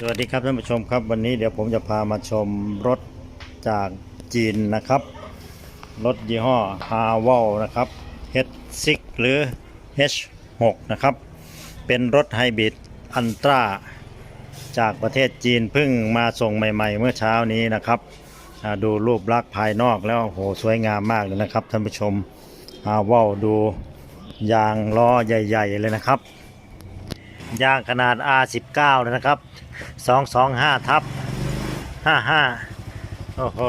สวัสดีครับท่านผู้ชมครับวันนี้เดี๋ยวผมจะพามาชมรถจากจีนนะครับ รถยี่ห้อ h a w a l นะครับ H6 หรือ H6 นะครับ เป็นรถไฮบริดอันตราจากประเทศจีนเพิ่งมาส่งใหม่ ๆ เมื่อเช้านี้นะครับ ดูรูปลักษณ์ภายนอกแล้วโหสวยงามมากเลยนะครับท่านผู้ชม h a w a l ดูยางล้อใหญ่ ๆ เลยนะครับ ยางขนาด R19 เลยนะครับ 225ทับ55 โอ้โห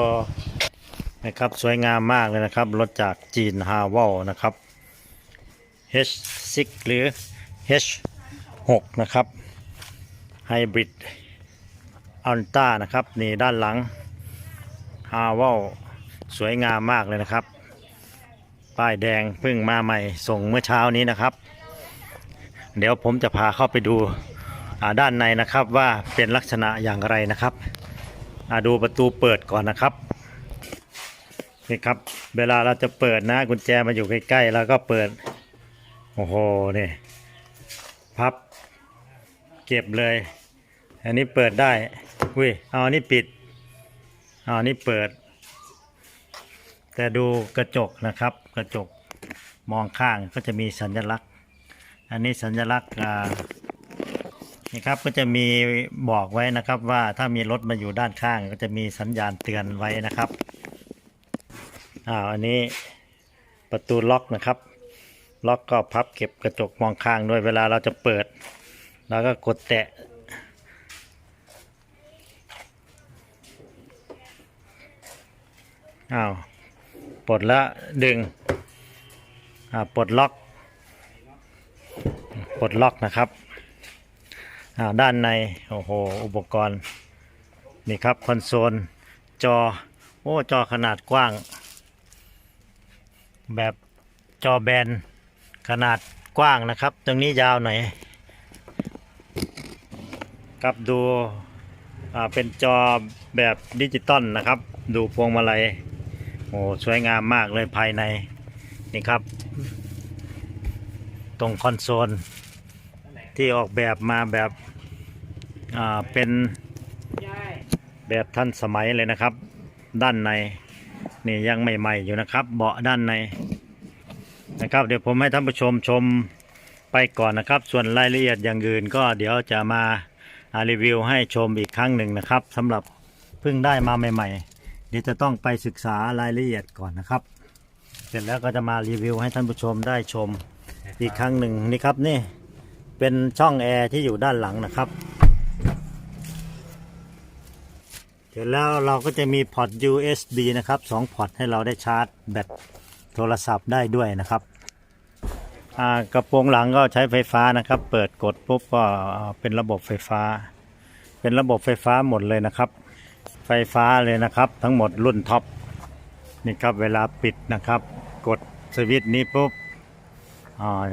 นะครับ สวยงามมากเลยนะครับ รถจากจีนฮาวลนะครับ H6 หรือ H6 นะครับ ไฮบริดอัลต้านะครับ นี่ด้านหลังฮาวลสวยงามมากเลยนะครับ ป้ายแดงเพิ่งมาใหม่ส่งเมื่อเช้านี้นะครับ เดี๋ยวผมจะพาเข้าไปดูด้านในนะครับว่าเป็นลักษณะอย่างไรนะครับดูประตูเปิดก่อนนะครับนี่ครับ เวลาเราจะเปิดนะกุญแจมาอยู่ใกล้ๆแล้วก็เปิด โอ้โหนี่พับเก็บเลย อันนี้เปิดได้อุ้ยเอาอันนี้ปิดเอาอันนี้เปิด แต่ดูกระจกนะครับ กระจกมองข้างก็จะมีสัญลักษณ์ อันนี้สัญลักษณ์นี่ครับก็จะมีบอกไว้นะครับว่าถ้ามีรถมาอยู่ด้านข้างก็จะมีสัญญาณเตือนไว้นะครับอ่าวอันนี้ประตูล็อกนะครับ ล็อกก็พับเก็บกระจกมองข้างด้วยเวลาเราจะเปิด แล้วก็กดแตะอ้าวปลดแล้วดึงอ่าปลดล็อก ปลดล็อกนะครับด้านในโอ้โหอุปกรณ์นี่ครับคอนโซลจอโอ้จอขนาดกว้าง แบบจอแบนขนาดกว้างนะครับ ตรงนี้ยาวหน่อยครับดูเป็นจอแบบดิจิตอลนะครับ ดูพวงมาลัยโอ้สวยงามมากเลยภายในนี่ครับ ตรงคอนโซล ที่ออกแบบมาแบบอ่าเป็นแบบทันสมัยเลยนะครับ ด้านในนี่ยังใหม่ๆอยู่นะครับ เบาะด้านในนะครับ เดี๋ยวผมให้ท่านผู้ชมชมไปก่อนนะครับ ส่วนรายละเอียดอย่างอื่นก็เดี๋ยวจะมารีวิวให้ชมอีกครั้งหนึ่งนะครับสำหรับเพิ่งได้มาใหม่ ๆ เดี๋ยวจะต้องไปศึกษารายละเอียดก่อนนะครับ เสร็จแล้วก็จะมารีวิวให้ท่านผู้ชมได้ชมอีกครั้งหนึ่งนี่ครับนี่ เป็นช่องแอร์ที่อยู่ด้านหลังนะครับเสร็จแล้วเราก็จะมีพอร์ต USB นะครับสองพอร์ตให้เราได้ชาร์จแบตโทรศัพท์ได้ด้วยนะครับกระโปรงหลังก็ใช้ไฟฟ้านะครับ เปิดกดปุ๊บก็เป็นระบบไฟฟ้า เป็นระบบไฟฟ้าหมดเลยนะครับ ไฟฟ้าเลยนะครับ ทั้งหมดรุ่นท็อปนี่ครับเวลาปิดนะครับ กดสวิตช์นี้ปุ๊บอ่า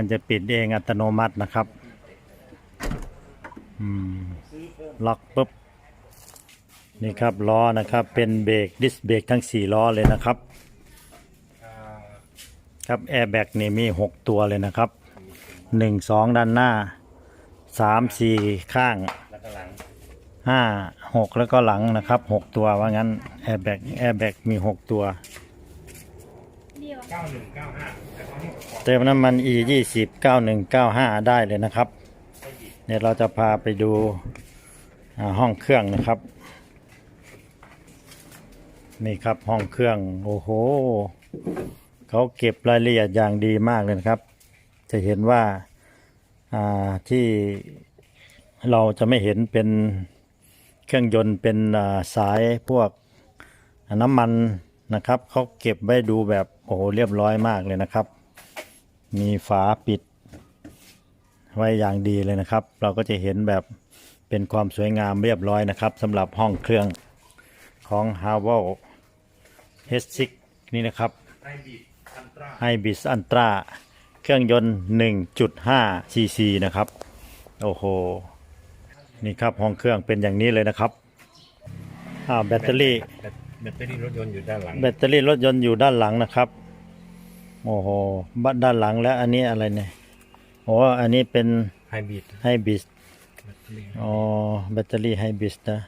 มันจะปิดเองอัตโนมัตินะครับอืมล็อกปุ๊บ นี่ครับล้อนะครับ เป็นเบรกดิสเบรกทั้ง 4 ล้อเลยนะครับ ครับแอร์แบ็กนี่มี 6 ตัวเลยนะครับ 1 2 ด้านหน้า 3 4 ข้าง 5 6 แล้วก็หลังนะครับ 6 ตัวว่างั้นแอร์แบ็กแอร์แบ็กมี 6 ตัว เติมน้ำมัน e 2 0 9 1 9 5 ได้เลยนะครับ เดี๋ยวเราจะพาไปดูห้องเครื่องนะครับ นี่ครับห้องเครื่อง โอ้โห เขาเก็บรายละเอียดอย่างดีมากเลยนะครับ จะเห็นว่าาที่เราจะไม่เห็นเป็นเครื่องยนต์เป็นาสายพวกน้ำมันนะครับเขาเก็บไว้ดูแบบโอ้โหเรียบร้อยมากเลยนะครับ มีฝาปิด ไว้อย่างดีเลยนะครับ เราก็จะเห็นแบบเป็นความสวยงามเรียบร้อยนะครับสำหรับห้องเครื่องของ h a v e l H6 นี่นะครับไฮบิสอันตราเครื่องยนต์ 1.5 cc นะครับ โอ้โห นี่ครับห้องเครื่องเป็นอย่างนี้เลยนะครับอ้าวแบตเตอรี่แบตแบตเตอรี่รถยนต์อยู่ด้านหลังแบตเตอรี่รถยนต์อยู่ด้านหลังนะครับ โอ้โหบ้านด้านหลังแล้วอันนี้อะไรเนี่ยโอ้อันนี้เป็นไฮบริดไฮบริดอ๋อแบตเตอรี่ไฮบริดนะ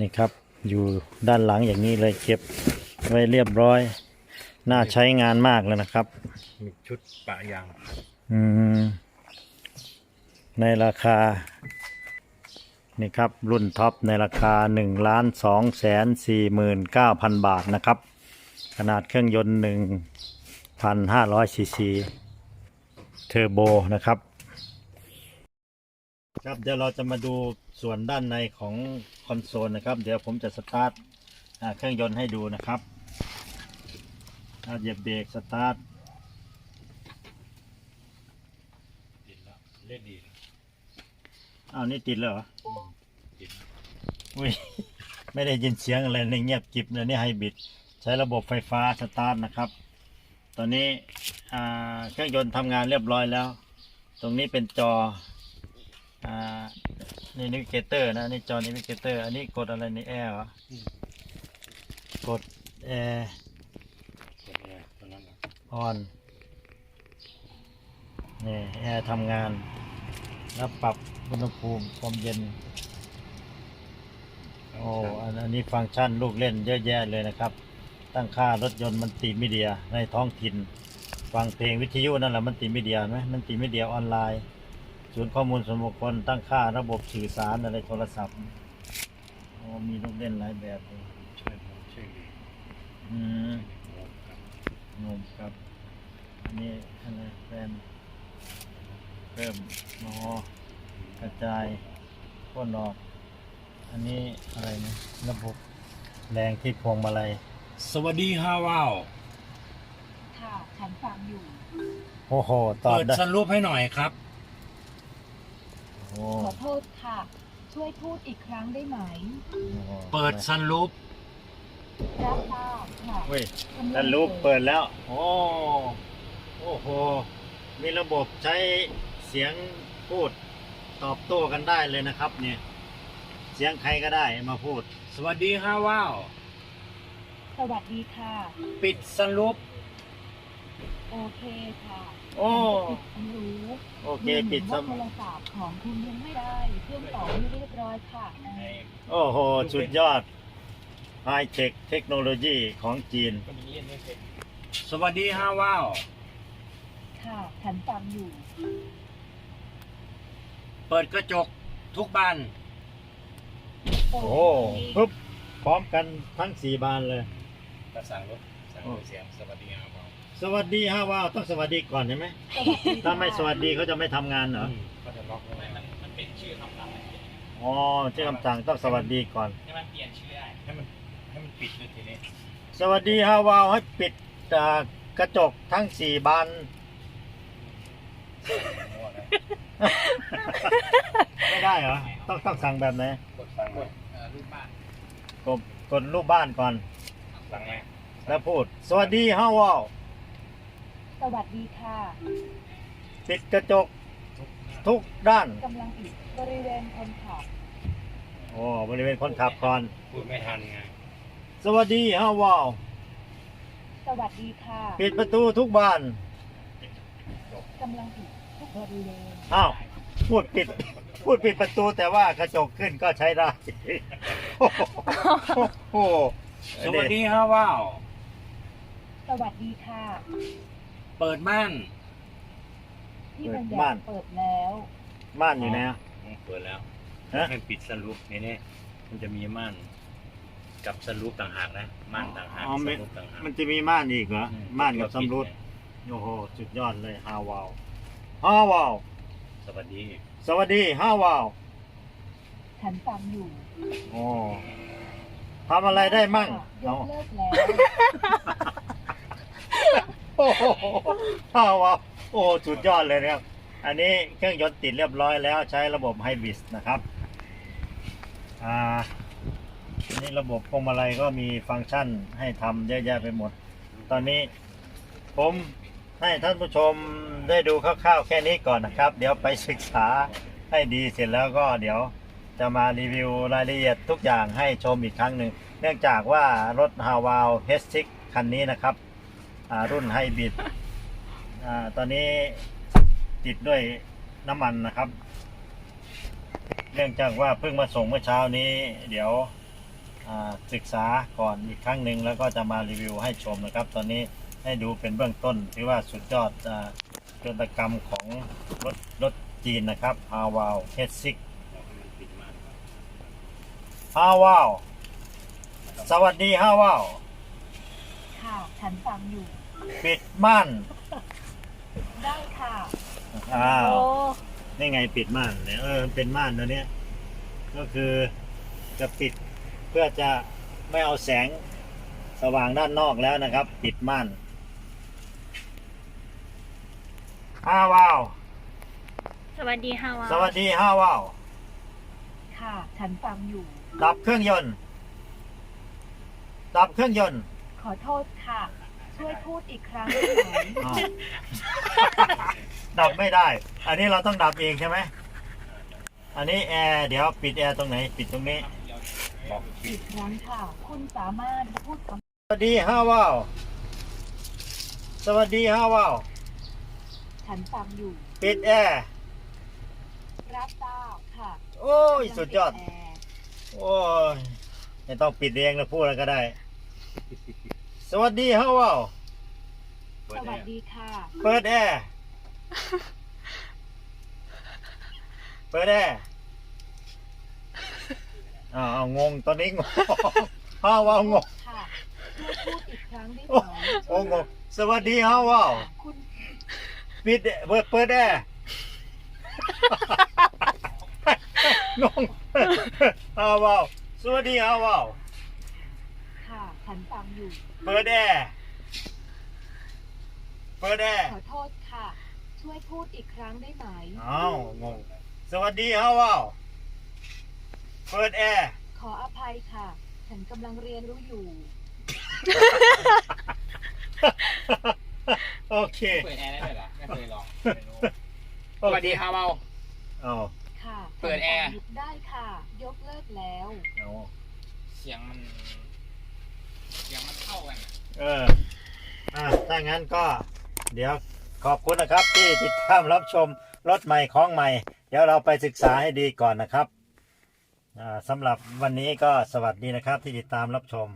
นี่ครับ อยู่ด้านหลังอย่างนี้เลยเก็บไว้เรียบร้อย น่าใช้งานมากเลยนะครับ มีชุดปะยาง อืม ในราคา นี่ครับ รุ่นท็อปในราคา1ล้าน2แสน4หมื่น9พันบาทนะครับ ขนาดเครื่องยนต์ 1,500ซีซีเทอร์โบนะครับ ครับเดี๋ยวเราจะมาดูส่วนด้านในของคอนโซลนะครับ เดี๋ยวผมจะสตาร์ทอ่าเครื่องยนต์ให้ดูนะครับอ่าเหยียบเบรกสตาร์ทติดแล้วเล่นดีอ้าวนี่ติดแล้วเหรอติดอุ้ยไม่ได้ยินเสียงอะไรในเงียบกริบเลยนี่ไฮบริดใช้ระบบไฟฟ้าสตาร์ทนะครับ ตอนนี้อ่าเครื่องยนต์ทำงานเรียบร้อยแล้ว ตรงนี้เป็นจออ่านี่นิวิเกเตอร์นะนี่จอนิวิเกเตอร์ อันนี้กดอะไรในแอร์เหรอกดแอร์ตัวนี้ตัวนั้นนะออนนี่แอร์ทำงาน แล้วปรับอุณหภูมิความเย็น โอ้อันอันนี้ฟังก์ชันลูกเล่นเยอะแยะเลยนะครับ ตั้งค่ารถยนต์มันติมีเดียในท้องถิ่น ฟังเพลงวิทยุนั่นแหละมันติมีเดียไหมมันติมีเดียออนไลน์ศูนย์ข้อมูลส่วนบุคคลตั้งค่าระบบสื่อสารอะไรโทรศัพท์โอ้มีลูกเล่นหลายแบบเลยช่วยผมช่วยดีอืมครับงงครับอันนี้อะไรแฟนเพิ่มหนอกระจายพ่นออก อันนี้อะไรนะระบบแรงที่พวงมาลัย สวัสดีฮาวาวค่ะฉันฟังอยู่ โอ้โหตอบเปิดได้สรุปให้หน่อยครับ โอ้ขอโทษค่ะ ช่วยพูดอีกครั้งได้ไหมโหเปิดซันรูปรับทราบค่ะเว้ยกำลังแล้วรูปเปิดแล้ว โอ้โอ้โห มีระบบใช้เสียงพูดตอบโต้กันได้เลยนะครับ เนี่ย เสียงใครก็ได้มาพูด สวัสดีฮาวาวส วัสดีค่ะ ปิดซันรูปโอเคค่ะโอ้ ปิดอันรู้โอเคปิดว่าซ้ำโทรศัพท์ของคุณยังไม่ได้เครื่องต่อไม่เรียบร้อยค่ะ โอ้โห สุดยอดไฮเทคเทคโนโลยีของจีน สวัสดีฮาวาว ค่ะ ฉันฟังอยู่ เปิดกระจกทุกบาน โอโอ้เคปึ๊บพร้อมกันทั้งสี่บานเลย ก็สั่งรถสั่งเสียงสวัสดีฮาวาวสวัสดีฮะว้าวต้องสวัสดีก่อนใช่ไหมสวัสดีถ้าไม่สวัสดีเขาจะไม่ทำงานเหรอก็จะล็อกไว้มันอ๋อชื่อคำสั่งต้องสวัสดีก่อน ให้มันให้มันปิดด้วยทีนี้สวัสดีฮาวาวให้ปิดอ่ากระจกทั้งสี่บานมั่วนะไม่ได้เหรอต้องต้องสั่งแบบไหนกดสั่งเลยรูปบ้านกดกดรูปบ้านก่อน สั่งไหมแล้วพูด สวัสดีฮาวาวสวัสดีค่ะปิดกระจกทุกด้าน กำลังปิดบริเวณคนขับโอ้บริเวณคนขับก่อน พูดไม่ทันไงสวัสดีฮาวาวสวัสดีค่ะปิดประตูทุกบานกำลังปิดทุกบริเวณอ้าวพูดปิด พูดปิดประตูแต่ว่ากระจกขึ้นก็ใช้ได้ โอ้โห สวัสดีฮาวาว สวัสดีค่ะ เปิดม่านที่บัญญัติเปิดแล้ว ม่านอยู่นะเปิดแล้วฮะ ให้ปิดสรุปนี่นี่มันจะมีม่านกับสรุปต่างหากนะม่านต่างหากอ๋อสไม่รุปต่างหาก มันจะมีม่านอีกเหรอ อืม่านกับสำรุดโอ้โห สุดยอดเลยฮาวาวฮาวาว สวัสดีสวัสดีฮาวาว ฉันฟังอยู่ โอ้ ทำอะไรได้มั่งยเอากเลิกแล้วโอ้โหฮาวาวโอ้สุดยอดเลยนะครับ อันนี้เครื่องยนต์ติดเรียบร้อยแล้วใช้ระบบไฮบริดนะครับ อ่าอันนี้ระบบพวงมาลัยก็มีฟังก์ชันให้ทำเยอะแยะไปหมด ตอนนี้ผมให้ท่านผู้ชมได้ดูคร่าวๆแค่นี้ก่อนนะครับ เดี๋ยวไปศึกษาให้ดีเสร็จแล้วก็เดี๋ยว จะมารีวิวรายละเอียดทุกอย่างให้ชมอีกครั้งหนึ่ง เนื่องจากว่ารถ h a w a l H6 คันนี้นะครับ รุ่นไฮบริดตอนนี้ติดด้วยน้ำมันนะครับ เนื่องจากว่าเพิ่งมาส่งเมื่อเช้านี้ เดี๋ยวศึกษาก่อนอีกครั้งหนึ่งแล้วก็จะมารีวิวให้ชมนะครับ ตอนนี้ให้ดูเป็นเบื้องต้นถือว่าสุดยอดจนตกรรมของรถรถจีนนะครับฮาวาวเฮดซิก ฮาวาว สวัสดีฮาวาว ค่ะ ฉันฟังอยู่ ปิดม่านได้ค่ะอ้าว โอ้นี่ไงปิดม่านเนี่ยเออมันเป็นม่านตัวเนี้ยก็คือจะปิดเพื่อจะไม่เอาแสงสว่างด้านนอกแล้วนะครับ ปิดม่านห้าวาว สวัสดีค่ะวาสวัสดีห้าวาว ค่ะ ฉันฟังอยู่ ดับเครื่องยนต์ ดับเครื่องยนต์ ขอโทษค่ะ ช่วยพูดอีกครั้งได้ไหมอ้าวดับไม่ได้ อันนี้เราต้องดับเองใช่ไหม อันนี้แอร์เดี๋ยวปิดแอร์ตรงไหน ปิดตรงนี้บอกอีกครั้งค่ะ คุณสามารถพูดคสวัสดีห้าวาวสวัสดีห้าวาวำฉันฟังอยู่ ปิดแอร์ รับทราบค่ะโอ้ย สุดยอด กำลังปิแร์ โอ้ยไม่ต้องปิดเองนะพูดแล้วก็ได้ สวัสดีห้าวาวเปิสดแอวัสร์ดีค่ะ เปิดแอร์เปิดแอร์อ้าวเอางงตอนนี้งงห้าวาวงงค่ะช่วยพูดอีกครั้งได้โอ้ไหมโอ้งงสวัสดีห้าวาวคุณปิดเปิดเปิดแอร์งง ห้าวาวสวัสดีห้าวาวค่ะฉันฟังอยู่ เปิดแอร์เปิดแอร์ขอโทษค่ะ ช่วยพูดอีกครั้งได้ไหมอ้าวงง สวัสดีฮาวาวเปิดแอร์ขออภัยค่ะ ฉันกำลังเรียนรู้อยู่ โอเค เปิดแอร์ได้เลยเหรอไม่เคยลองโอสวัสเคดีครับเมาเอาค่ะ เปิดแอร์ฉันฟังยู่ได้ค่ะ ยกเลิกแล้ว เอาเสียงมัน เสียงมันเข้ากันอะเออ อะถ้างั้นก็เดี๋ยวขอบคุณนะครับ ที่ติดตามรับชมรถใหม่ของใหม่ เดี๋ยวเราไปศึกษาให้ดีก่อนนะครับ อ่าสำหรับวันนี้ก็สวัสดีนะครับที่ติดตามรับชม